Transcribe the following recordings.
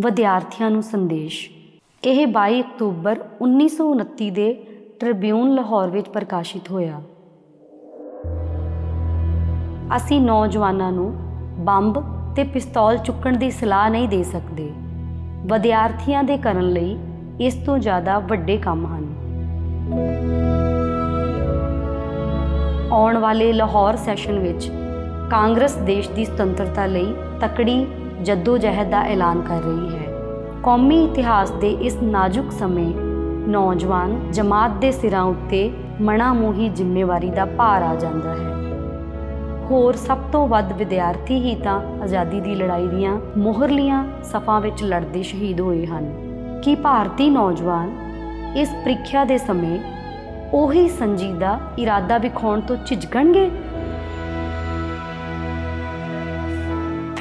ਵਿਦਿਆਰਥੀਆਂ ਨੂੰ ਸੰਦੇਸ਼। ਇਹ 22 ਅਕਤੂਬਰ 1929 ਦੇ ਟ੍ਰਿਬਿਊਨ ਲਾਹੌਰ ਵਿੱਚ ਪ੍ਰਕਾਸ਼ਿਤ ਹੋਇਆ। ਅਸੀਂ ਨੌਜਵਾਨਾਂ ਨੂੰ ਬੰਬ ਤੇ ਪਿਸਤੌਲ ਚੁੱਕਣ ਦੀ ਸਲਾਹ ਨਹੀਂ ਦੇ ਸਕਦੇ। ਵਿਦਿਆਰਥੀਆਂ ਦੇ ਕਰਨ ਲਈ ਇਸ ਤੋਂ ਜ਼ਿਆਦਾ ਵੱਡੇ ਕੰਮ ਹਨ। ਆਉਣ ਵਾਲੇ ਲਾਹੌਰ ਸੈਸ਼ਨ ਵਿੱਚ ਕਾਂਗਰਸ ਦੇਸ਼ ਦੀ ਸੁਤੰਤਰਤਾ ਲਈ ਤਕੜੀ ਜੱਦੋ-ਜਹਿਦ ਦਾ ਐਲਾਨ ਕਰ ਰਹੀ ਹੈ। ਕੌਮੀ ਇਤਿਹਾਸ ਦੇ ਇਸ ਨਾਜ਼ੁਕ ਸਮੇਂ ਨੌਜਵਾਨ ਜਮਾਤ ਦੇ ਸਿਰਾਂ ਉੱਤੇ ਮਣਾ ਮੋਹੀ ਜ਼ਿੰਮੇਵਾਰੀ ਦਾ ਭਾਰ ਆ ਜਾਂਦਾ ਹੈ। ਹੋਰ ਸਭ ਤੋਂ ਵੱਧ ਵਿਦਿਆਰਥੀ ਹੀ ਤਾਂ ਆਜ਼ਾਦੀ ਦੀ ਲੜਾਈ ਦੀਆਂ ਮੋਹਰਲੀਆਂ ਸਫਾਂ ਵਿੱਚ ਲੜਦੇ ਸ਼ਹੀਦ ਹੋਏ ਹਨ। ਕੀ ਭਾਰਤੀ ਨੌਜਵਾਨ ਇਸ ਪ੍ਰੀਖਿਆ ਦੇ ਸਮੇਂ ਉਹੀ ਸੰਜੀਦਾ ਇਰਾਦਾ ਵਿਖਾਉਣ ਤੋਂ ਝਿਜਕਣਗੇ?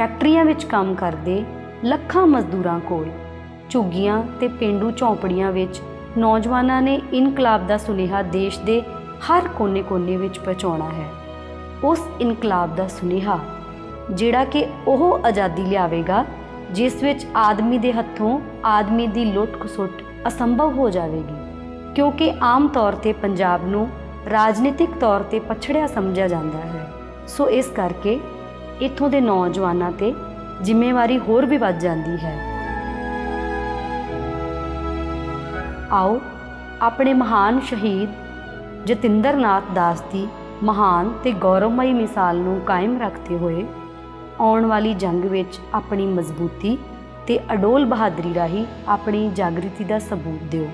ਫੈਕਟਰੀਆਂ ਵਿੱਚ ਕੰਮ ਕਰਦੇ ਲੱਖਾਂ ਮਜ਼ਦੂਰਾਂ ਕੋਲ। ਝੁੱਗੀਆਂ ਤੇ ਪਿੰਡੂ ਝੌਂਪੜੀਆਂ ਵਿੱਚ ਨੌਜਵਾਨਾਂ ਨੇ ਇਨਕਲਾਬ ਦਾ ਸੁਨੇਹਾ ਦੇਸ਼ ਦੇ ਹਰ ਕੋਨੇ-ਕੋਨੇ ਵਿੱਚ ਪਹੁੰਚਾਉਣਾ ਹੈ। ਉਸ ਇਨਕਲਾਬ ਦਾ ਸੁਨੇਹਾ, ਜਿਹੜਾ ਕਿ ਉਹ ਆਜ਼ਾਦੀ ਲਿਆਵੇਗਾ, ਜਿਸ ਵਿੱਚ ਆਦਮੀ ਦੇ ਹੱਥੋਂ ਆਦਮੀ ਦੀ ਲੁੱਟ-ਖਸੁੱਟ ਅਸੰਭਵ ਹੋ ਜਾਵੇਗੀ। ਕਿਉਂਕਿ ਆਮ ਤੌਰ ਤੇ ਪੰਜਾਬ ਨੂੰ ਰਾਜਨੀਤਿਕ ਤੌਰ ਤੇ ਪਛੜਿਆ ਸਮਝਿਆ ਜਾਂਦਾ ਹੈ। ਸੋ ਇਸ ਕਰਕੇ ਇੱਥੋਂ ਦੇ ਨੌਜਵਾਨਾਂ ਤੇ ਜ਼ਿੰਮੇਵਾਰੀ ਹੋਰ ਵੀ ਵੱਧ ਜਾਂਦੀ ਹੈ। ਆਓ ਆਪਣੇ ਮਹਾਨ ਸ਼ਹੀਦ ਜਤਿੰਦਰ ਨਾਥ ਦਾਸ ਦੀ ਮਹਾਨ ਤੇ ਗੌਰਵਮਈ ਮਿਸਾਲ ਨੂੰ ਕਾਇਮ ਰੱਖਦੇ ਹੋਏ ਆਉਣ ਵਾਲੀ ਜੰਗ ਵਿੱਚ ਆਪਣੀ ਮਜ਼ਬੂਤੀ ਤੇ ਅਡੋਲ ਬਹਾਦਰੀ ਰਾਹੀਂ ਆਪਣੀ ਜਾਗ੍ਰਿਤੀ ਦਾ ਸਬੂਤ ਦਿਓ।